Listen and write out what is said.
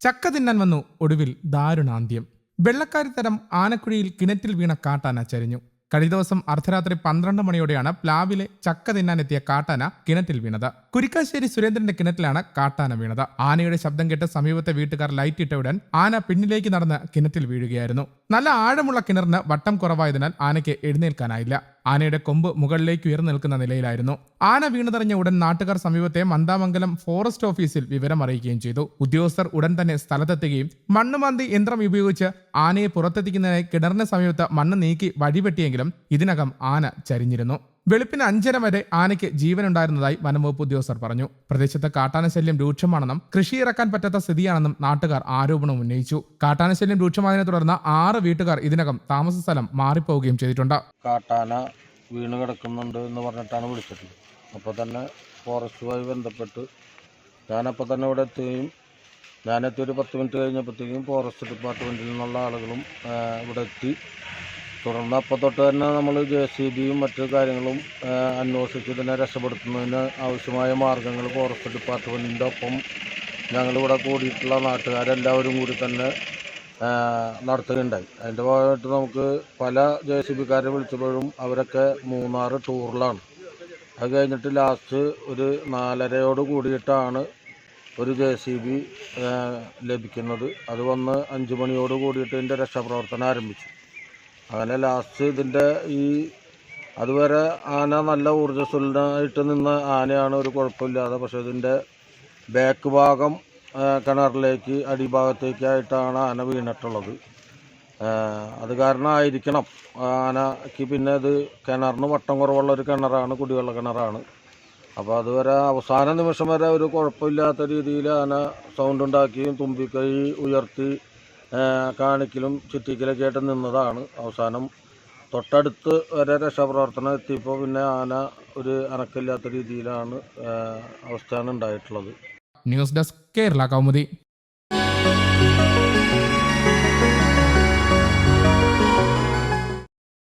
ചക്ക തിന്നാൻ വന്നു ഒടുവിൽ ദാരുണാന്ത്യം. വെള്ളക്കാരി തരം ആനക്കുഴിയിൽ കിണറ്റിൽ വീണ കാട്ടാന ചരിഞ്ഞു. കഴിഞ്ഞ ദിവസം അർദ്ധരാത്രി പന്ത്രണ്ട് മണിയോടെയാണ് പ്ലാവിലെ ചക്ക തിന്നാനെത്തിയ കാട്ടാന കിണറ്റിൽ വീണത്. കുരിക്കാശ്ശേരി സുരേന്ദ്രന്റെ കിണറ്റിലാണ് കാട്ടാന വീണത്. ആനയുടെ ശബ്ദം കേട്ട് സമീപത്തെ വീട്ടുകാർ ലൈറ്റ് ഇട്ട ഉടൻ ആന പിന്നിലേക്ക് നടന്ന് കിണറ്റിൽ വീഴുകയായിരുന്നു. നല്ല ആഴമുള്ള കിണറിന് വട്ടം കുറവായതിനാൽ ആനയ്ക്ക് എഴുന്നേൽക്കാനായില്ല. ആനയുടെ കൊമ്പ് മുകളിലേക്ക് ഉയർന്നു നിൽക്കുന്ന നിലയിലായിരുന്നു. ആന വീണുതറിഞ്ഞ ഉടൻ നാട്ടുകാർ സമീപത്തെ മന്ദാമംഗലം ഫോറസ്റ്റ് ഓഫീസിൽ വിവരം അറിയിക്കുകയും ചെയ്തു. ഉദ്യോഗസ്ഥർ ഉടൻ തന്നെ സ്ഥലത്തെത്തുകയും മണ്ണുമാന്തി യന്ത്രം ഉപയോഗിച്ച് ആനയെ പുറത്തെത്തിക്കുന്നതിനായി കിണറിന് സമീപത്ത് മണ്ണ് നീക്കി വഴിപെട്ടിയെങ്കിലും ഇതിനകം ആന ചരിഞ്ഞിരുന്നു. വെളുപ്പിന് അഞ്ചര വരെ ആനയ്ക്ക് ജീവനുണ്ടായിരുന്നതായി വനംവകുപ്പ് ഉദ്യോഗസ്ഥർ പറഞ്ഞു. പ്രദേശത്ത് കാട്ടാനശല്യം രൂക്ഷമാണെന്നും കൃഷി ഇറക്കാൻ പറ്റാത്ത സ്ഥിതിയാണെന്നും നാട്ടുകാർ ആരോപണം ഉന്നയിച്ചു. കാട്ടാനശല്യം രൂക്ഷമായതിനെ തുടർന്ന് ആറ് വീട്ടുകാർ ഇതിനകം താമസ സ്ഥലം മാറിപ്പോവുകയും ചെയ്തിട്ടുണ്ട്. കാട്ടാന വീണ് കിടക്കുന്നുണ്ട് എന്ന് പറഞ്ഞിട്ടാണ് വിളിച്ചത്. അപ്പോൾ തന്നെ ഫോറസ്റ്റുമായി ബന്ധപ്പെട്ട് ഞാനപ്പോൾ തന്നെ ഇവിടെ എത്തുകയും ഞാനെത്തി ഒരു പത്ത് മിനിറ്റ് കഴിഞ്ഞപ്പോഴത്തേക്കും ഫോറസ്റ്റ് ഡിപ്പാർട്ട്മെന്റിൽ നിന്നുള്ള ആളുകളും ഇവിടെ എത്തി. തുടർന്ന് അപ്പോൾ തൊട്ട് തന്നെ നമ്മൾ ജെ സി ബിയും മറ്റു കാര്യങ്ങളും അന്വേഷിച്ച് ഇതിനെ രക്ഷപ്പെടുത്തുന്നതിന് ആവശ്യമായ മാർഗങ്ങൾ ഫോറസ്റ്റ് ഡിപ്പാർട്ട്മെന്റിന്റെ ഒപ്പം ഞങ്ങളിവിടെ കൂടിയിട്ടുള്ള നാട്ടുകാരെല്ലാവരും കൂടി തന്നെ നടത്തുകയുണ്ടായി. അതിന്റെ ഭാഗമായിട്ട് നമുക്ക് പല ജെ സി ബിക്കാരെ വിളിച്ചപ്പോഴും അവരൊക്കെ മൂന്നാറ് ടൂറിലാണ്. അത് കഴിഞ്ഞിട്ട് ലാസ്റ്റ് ഒരു നാലരയോട് കൂടിയിട്ടാണ് ഒരു ജെ സി ബി ലഭിക്കുന്നത്. അത് വന്ന് അഞ്ച് മണിയോട് കൂടിയിട്ട് ഇതിന്റെ രക്ഷാപ്രവർത്തനം ആരംഭിച്ചു. അങ്ങനെ ലാസ്റ്റ് ഇതിന്റെ ഈ അതുവരെ ആന നല്ല ഊർജസ്വലനായിട്ട് നിന്ന ആനയാണ് ഒരു കുഴപ്പമില്ലാതെ. പക്ഷേ ഇതിന്റെ ബാക്ക് ഭാഗം കിണറിലേക്ക് അടിഭാഗത്തേക്കായിട്ടാണ് ആന വീണിട്ടുള്ളത്. അത് കാരണമായിരിക്കണം. ആനയ്ക്ക് പിന്നെ ഇത് കിണറിന് വട്ടം കുറവുള്ള ഒരു കിണറാണ് കുടിവെള്ള കിണറാണ്. അപ്പോൾ അതുവരെ അവസാന നിമിഷം വരെ ഒരു കുഴപ്പമില്ലാത്ത രീതിയിൽ ആന സൗണ്ട് ഉണ്ടാക്കിയും തുമ്പിക്കൈ ഉയർത്തി കാണിക്കലും ചുറ്റിക്കലും കേട്ട് നിന്നതാണ്. അവസാനം തൊട്ടടുത്ത് വരെ രക്ഷാപ്രവർത്തനം എത്തിയപ്പോൾ പിന്നെ ആന ഒരു അനക്കില്ലാത്ത രീതിയിലാണ് അവസ്ഥയാണ് ഉണ്ടായിട്ടുള്ളത്. News desk Kerala Kaumudi.